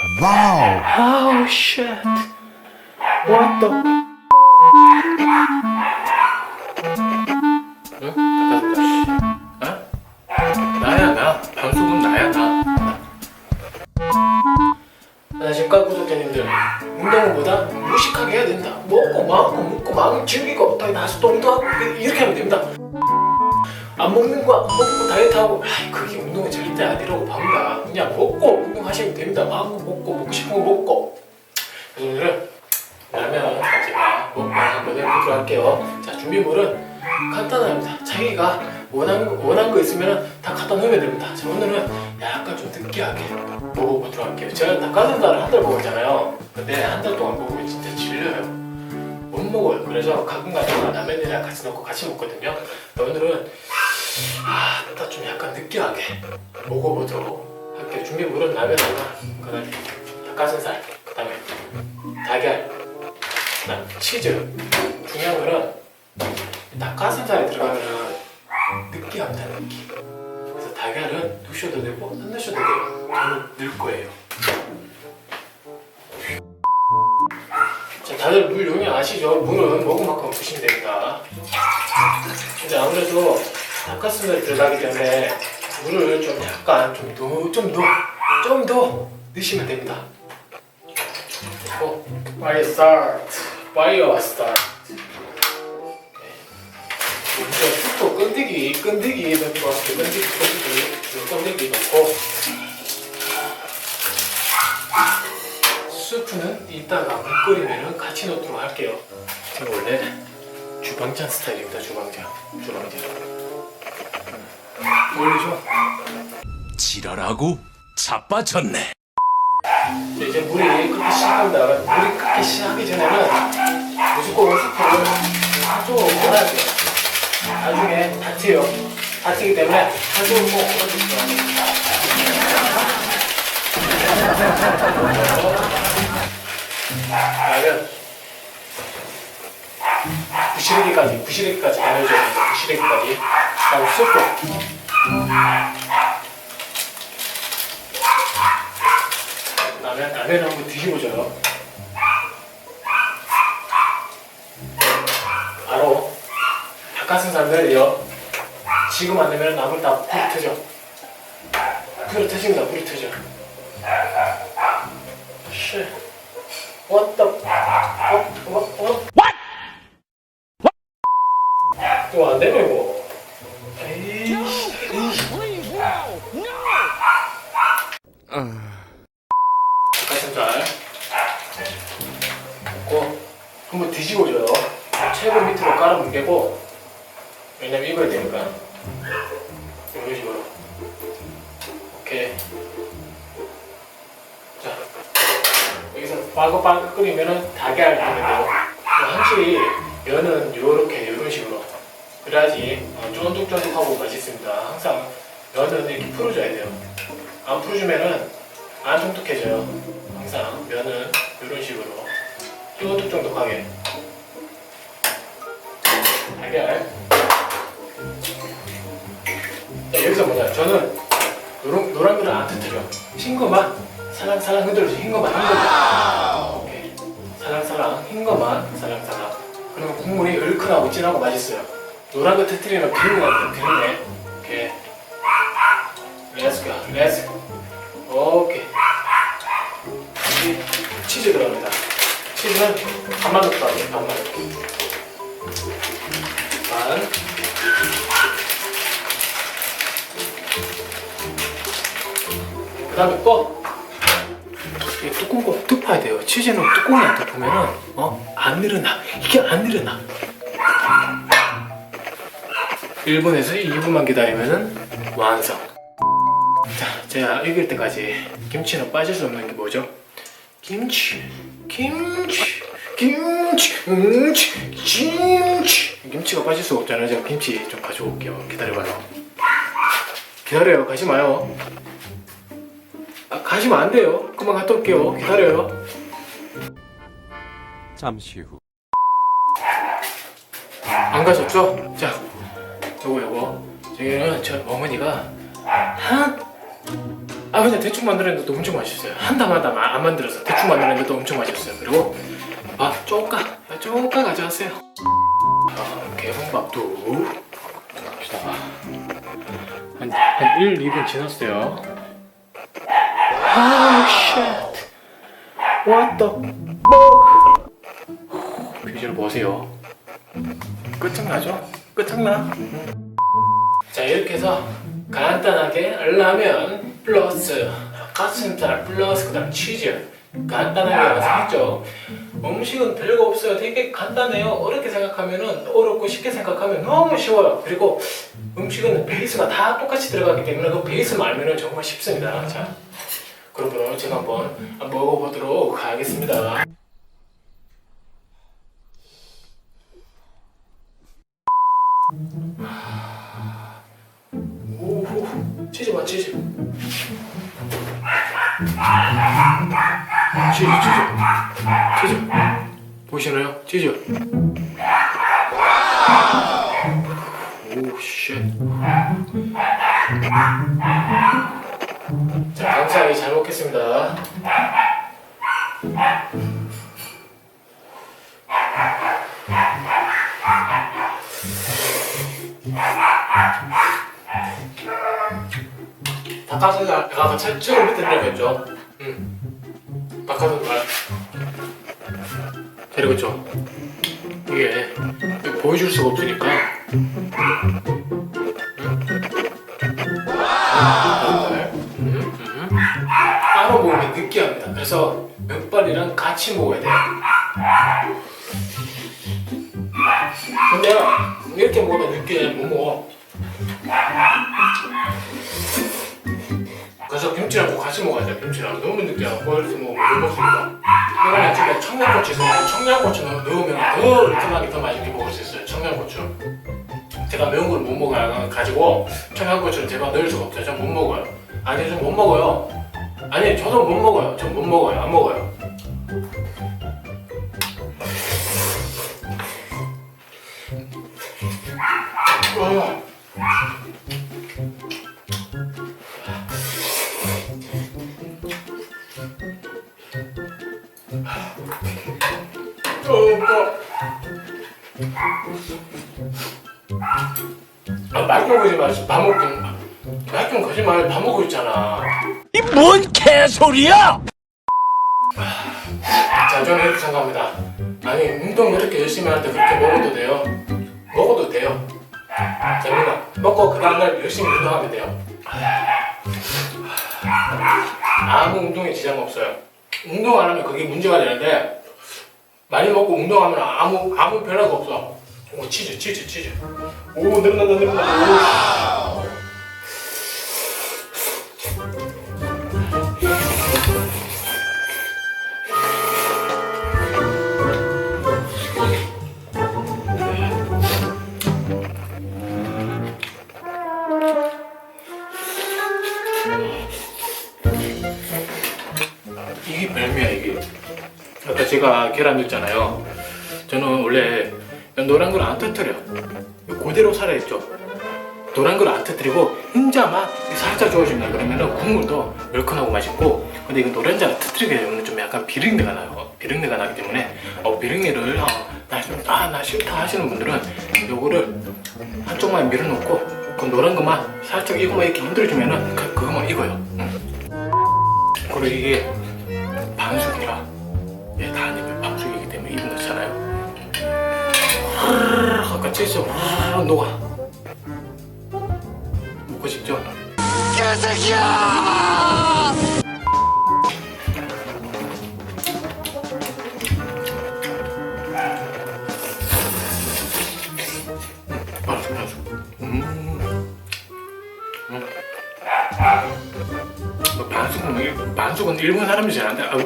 Wow. Oh shit. What the? 응? 나야 나. 방송은 나야 나. 안녕하십니까 구독자님들. 운동보다 무식하게 해야 된다. 먹고 마음고 먹고 마음 즐기고 또 나서 똥도 하고 이렇게 하면 됩니다. 안 먹는 거 안 먹고 다이어트하고 그게 운동이 절대 아니라고 봅니다. 그냥 먹고 운동하시면 됩니다. 마음껏 먹고 먹고 거 먹고. 오늘은 라면 제가 먹방 한번 해보도록 할게요. 자 준비물은 간단합니다. 자기가 원하는 거, 원하는 거 있으면 다 갖다 놓으면 됩니다. 자 오늘은 약간 좀 느끼하게 먹어보도록 할게요. 제가 닭가슴살을 한 달 먹었잖아요. 근데 한 달 동안 먹으면 진짜 질려요. 못 먹어요. 그래서 가끔 가다가 라면이랑 같이 넣고 같이 먹거든요. 오늘은 아, 나 좀 약간 느끼하게 먹어보도록 할게요. 준비물은 라면하고 그다음에 닭가슴살, 그다음에 달걀, 그다음 치즈. 중요한 거는 닭가슴살에 들어가면 느끼합니다, 느끼. 그래서 달걀은 넣으셔도 되고 안 넣으셔도 돼요. 저는 넣을 거예요. 자, 다들 물 용량 아시죠? 물은 먹은 만큼 드시면 됩니다. 근데 아무래도 닭가슴살이 들어가기 때문에 물을 좀 약간 좀 더, 좀 더, 좀 더 넣으시면 됩니다. 어, 빨리 start. 와 start. 먼저 슈퍼 끈데기, 끈데기 넣고 왔어요. 끈데기, 끈데기, 끈데기 넣고 수프는 이따가 물 끓이면 같이 넣도록 할게요. 제가 원래 주방장 스타일입니다. 주방장, 주방장. 올리죠. 지랄하고 자빠졌네. 네, 이제 물이 끓기 시작합니다. 물이 끓기 시작하기 전에는 무조건 스프를 꽂아야 돼요. 나중에 다쳐요. 다치기 때문에 꼭 꽂아주세요. 그러면 부시래기까지, 부시래기까지 해줘야 돼요. 부시래기까지. 그다음 스 프. 라면 라면 한번 드셔보죠. 바로 닭가슴살 넣어요. 지금 안 넣으면 나물 다 불이 터져. 불이 터집니다. 불이 터져. Shit. What the? What? What? What? What? 이거 안 되네 뒤집어줘요. 최고 밑으로 깔아면 되고 왜냐면 익어야 되니까 이런 식으로 오케이 자 여기서 빠글빠글 끓이면은 달걀 넣으면 돼요. 한치 면은 요렇게 이런 식으로 그래야지 어, 쫀득쫀득하고 맛있습니다. 항상 면은 이렇게 풀어줘야 돼요. 안 풀어주면은 안 쫀득해져요. 항상 면은 이런 식으로 이것도 쫀득하게. 달걀 자, 여기서 뭐냐? 저는 노란, 노란 거를 안 터뜨려. 흰 거만 살랑살랑 흔들어서 흰 거만 흔들어 이렇게 살랑살랑 흰 거만 살랑살랑. 그러면 국물이 얼큰하고 진하고 맛있어요. 노란 거 터뜨리면 비린 거 같아요 비린내 이렇게 렛츠고 렛츠고 오케이. 치즈 들어가요 치즈는 안 맞았다. 안 맞았다. 반. 그 다음에 꺼. 뚜껑 꼭뚝 파야 돼요. 치즈는 뚜껑이 안 덮으면은, 어? 안 늘어나. 이게 안 늘어나. 1분에서 2분만 기다리면은 완성. 자, 제가 익을 때까지 김치는 빠질 수 없는 게 뭐죠? 김치. 김치, 김치, 김치, 김치. 김치가 빠질 수 없잖아요. 제가 김치 좀 가져올게요. 기다려봐요. 기다려요. 가지 마요. 아, 가시면 안 돼요. 그만 갔다 올게요. 기다려요. 잠시 후. 안 가셨죠? 자, 요거 요거. 저기는 저 어머니가 한 아 그냥 대충 만들었는데도 엄청 맛있어요. 한담 한담 안안 만들어서 대충 만들었는데도 엄청 맛있어요. 그리고 밥 쪼까 쪼까 가져왔어요. 아, 개봉밥도. 한, 한 1, 2분 지났어요. 아, 쉣. What the fuck? 비주얼 보세요. 끝장나죠? 끝장나. 자 이렇게 해서 간단하게 라면 플러스 가슴살 플러스 그 다음 치즈 간단하게 완성했죠. 음식은 별거 없어요. 되게 간단해요. 어렵게 생각하면은 어렵고 쉽게 생각하면 너무 쉬워요. 그리고 음식은 베이스가 다 똑같이 들어가기 때문에 그 베이스만 알면은 정말 쉽습니다. 자, 그러면 제가 한번 먹어보도록 하겠습니다. 오, 치즈 봐, 치즈. 치즈, 치즈. 치즈. 보이시나요? 치즈. 오, 쉣. 자, 감사하게 잘 먹겠습니다. 채찍을 밑에 들어갔죠. 음. 닭가슴살. 데리고 있죠. 이게 보여줄 수가 없으니까. 음. 닭가슴살. 음, 음. 따로 먹으면 느끼합니다. 그래서 면발이랑 같이 먹어야 돼요. 근데 이렇게 먹으면 느끼해 못 먹어. 그래서 김치랑 꼭 같이 먹어야 돼. 김치랑 너무 느끼하고 이렇게 먹으면 못 먹습니다. 이거는 집에 청양고추 있으면 청양고추 넣- 넣으면 더 얼큰하게 더 맛있게 먹을 수 있어요. 청양고추. 제가 매운 걸 못 먹어요. 가지고 청양고추를 제가 넣을 수가 없어요. 전 못 먹어요. 아니 전못 먹어요. 아니 저도 못 먹어요. 전 못 먹어요. 안 먹어요. 어. 아, 거지 마시. 밥 먹고. 말좀 거짓말. 밥 먹고 있잖아. 이 뭔 개소리야! 자, 저는 이렇게 생각합니다. 아니, 운동 이렇게 열심히 하는데 그렇게 먹어도 돼요? 먹어도 돼요. 됩니다. 먹고 그 다음날 열심히 운동하면 돼요. 아무 운동에 지장 없어요. 운동 안 하면 그게 문제가 되는데 많이 먹고 운동하면 아무 아무 변화가 없어. 오 치즈 치즈 치즈. 오 늘어난다 늘어난다. 오. 이게 별미야 이게. 아까 제가 계란 넣었잖아요. 저는 원래 노란 걸 안 터뜨려. 그대로 살아있죠. 노란 걸 안 터뜨리고 흰자만 살짝 주어진다 그러면은 국물도 얼큰하고 맛있고 근데 이거 노란자 터뜨리게 되면 좀 약간 비린내가 나요. 비린내가 나기 때문에 어, 비린내를 어, 나나 싫다 하시는 분들은 요거를 한쪽만 밀어놓고 그 노란 것만 살짝 이거만 이렇게 흔들어주면은 그, 그거만 익어요. 음. 그리고 이게 반숙이라 얘다 아니면 반 치즈 확 녹아 먹고 싶죠? 반숙 반숙 음. 음. 뭐 반숙은 반숙은 일본 사람이 아유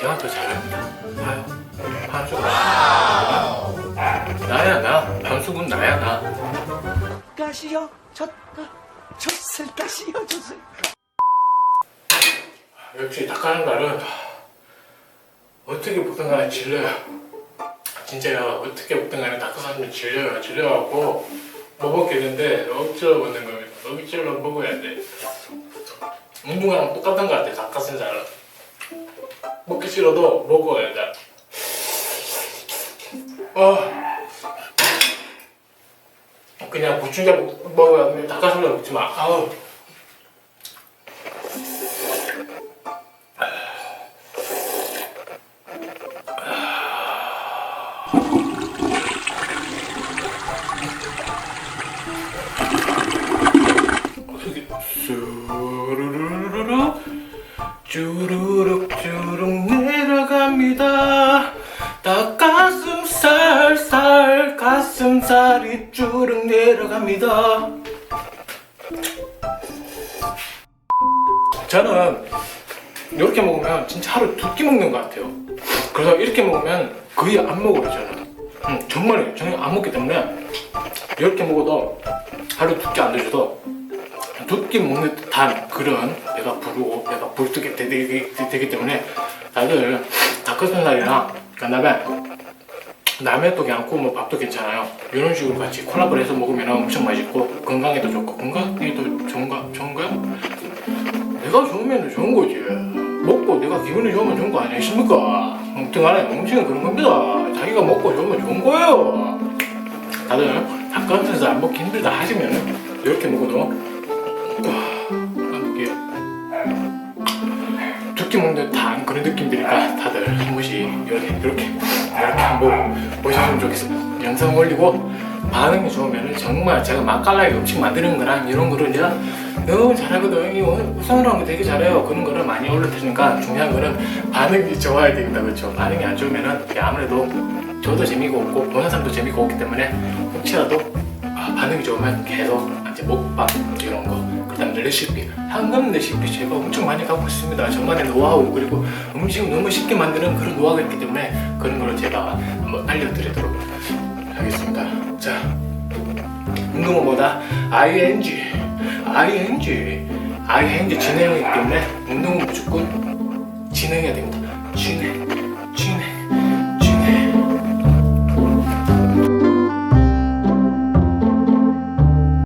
제가 더 잘합니다. 아유 반숙은 나야 나 반숙은 나야 나. 가시오 젖가 젖을 가시오 젖을 역시 닭가는 날은 어떻게 먹든 간에 질려요. 진짜요 어떻게 먹든 간에 닭가슴살 질려요 질려갖고 못 먹겠는데 억지로 먹는 겁니다. 억지로 먹어야 돼. 운동이랑 똑같은 것 같아 닭가슴살은 먹기 싫어도 먹어야 돼 어. 그냥 고추장 먹- 먹어야 돼 닭가슴살 먹지 마. 아우. 쭈루룩 쭈룩 내 내려갑니다. 저는 이렇게 먹으면 진짜 하루 두 끼 먹는 것 같아요. 그래서 이렇게 먹으면 거의 안 먹어요 저는. 음, 정말이에요. 저는 안 먹기 때문에 이렇게 먹어도 하루 두 끼 안 드셔도 두 끼 먹는 듯한 그런 배가 부르고 배가 불뜨게 되기, 되기 때문에 다들 닭가슴살이랑 그다음에 떡이 않고 뭐 밥도 괜찮아요. 이런 식으로 같이 콜라보를 해서 먹으면 엄청 맛있고 건강에도 좋고. 건강에도 좋은가 좋은가요? 내가 좋으면 좋은 거지. 먹고 내가 기분이 좋으면 좋은 거 아니십니까? 아무튼 간에 음식은 그런 겁니다. 자기가 먹고 좋으면 좋은 거예요. 다들 닭가슴살 안 먹기 힘들다 하시면 이렇게 먹어도 와, 이게. 두끼 먹는 듯한 그런 느낌들이니까 다들 한 번씩 이렇게 이렇게 이렇게 한번 보시면 좋겠습니다. 영상 올리고 반응이 좋으면 정말 제가 맛깔나게 음식 만드는 거랑 이런 거를 내가 너무 잘하거든. 이 우성이라는 거 되게 잘해요. 그런 거를 많이 올릴 테니까 중요한 거는 반응이 좋아야 됩니다. 그렇죠? 반응이 안 좋으면은 이게 아무래도 저도 재미가 없고 보는 사람도 재미가 없기 때문에 혹시라도 아, 반응이 좋으면 계속 이제 먹방 이런 거 그다음 레시피 한금 레시피 제가 엄청 많이 갖고 있습니다. 저만의 노하우 그리고 음식을 너무 쉽게 만드는 그런 노하우가 있기 때문에 그런 거를 제가 한번 알려드리도록 하겠습니다. 자 운동은보다. Ing ing ing 진행이기 때문에 운동은 무조건 진행해야 됩니다. 진행